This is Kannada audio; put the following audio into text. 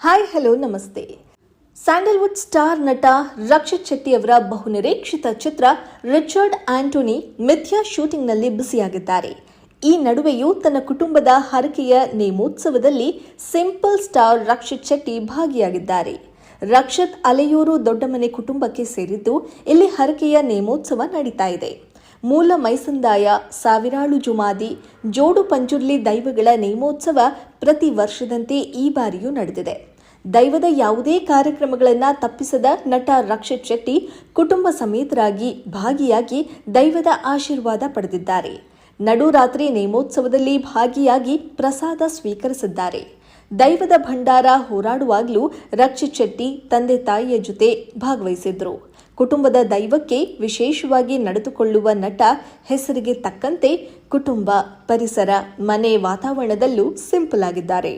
ಹಾಯ್, ಹಲೋ, ನಮಸ್ತೆ. ಸ್ಯಾಂಡಲ್ವುಡ್ ಸ್ಟಾರ್ ನಟ ರಕ್ಷಿತ್ ಶೆಟ್ಟಿಯವರ ಬಹುನಿರೀಕ್ಷಿತ ಚಿತ್ರ ರಿಚರ್ಡ್ ಆಂಟೋನಿ ಮಿಥ್ಯಾ ಶೂಟಿಂಗ್ನಲ್ಲಿ ಬಿಸಿಯಾಗಿದ್ದಾರೆ ಈ ನಡುವೆಯೂ ತನ್ನ ಕುಟುಂಬದ ಹರಕೆಯ ನೇಮೋತ್ಸವದಲ್ಲಿ ಸಿಂಪಲ್ ಸ್ಟಾರ್ ರಕ್ಷಿತ್ ಶೆಟ್ಟಿ ಭಾಗಿಯಾಗಿದ್ದಾರೆ. ರಕ್ಷಿತ್ ಅಲೆಯೂರು ದೊಡ್ಡಮನೆ ಕುಟುಂಬಕ್ಕೆ ಸೇರಿದ್ದು ಇಲ್ಲಿ ಹರಕೆಯ ನೇಮೋತ್ಸವ ನಡೀತಾ ಇದೆ. ಮೂಲ ಮೈಸಂದಾಯ, ಸಾವಿರಾಳು ಜುಮಾದಿ, ಜೋಡು ಪಂಜುರ್ಲಿ ದೈವಗಳ ನೇಮೋತ್ಸವ ಪ್ರತಿ ವರ್ಷದಂತೆ ಈ ಬಾರಿಯೂ ನಡೆದಿದೆ. ದೈವದ ಯಾವುದೇ ಕಾರ್ಯಕ್ರಮಗಳನ್ನು ತಪ್ಪಿಸದ ನಟ ರಕ್ಷಿತ್ ಶೆಟ್ಟಿ ಕುಟುಂಬ ಸಮೇತರಾಗಿ ಭಾಗಿಯಾಗಿ ದೈವದ ಆಶೀರ್ವಾದ ಪಡೆದಿದ್ದಾರೆ. ನಡುರಾತ್ರಿ ನೇಮೋತ್ಸವದಲ್ಲಿ ಭಾಗಿಯಾಗಿ ಪ್ರಸಾದ ಸ್ವೀಕರಿಸಿದ್ದಾರೆ. ದೈವದ ಭಂಡಾರ ಹೋರಾಡುವಾಗಲೂ ರಕ್ಷಿತ್ ಶೆಟ್ಟಿ, ತಂದೆ ತಾಯಿಯ ಜೊತೆ ಭಾಗವಹಿಸಿದ್ರು. ಕುಟುಂಬದ ದೈವಕ್ಕೆ ವಿಶೇಷವಾಗಿ ನಡೆದುಕೊಳ್ಳುವ ನಟ ಹೆಸರಿಗೆ ತಕ್ಕಂತೆ ಕುಟುಂಬ ಪರಿಸರ ಮನೆ ವಾತಾವರಣದಲ್ಲೂ ಸಿಂಪಲ್ ಆಗಿದ್ದಾರೆ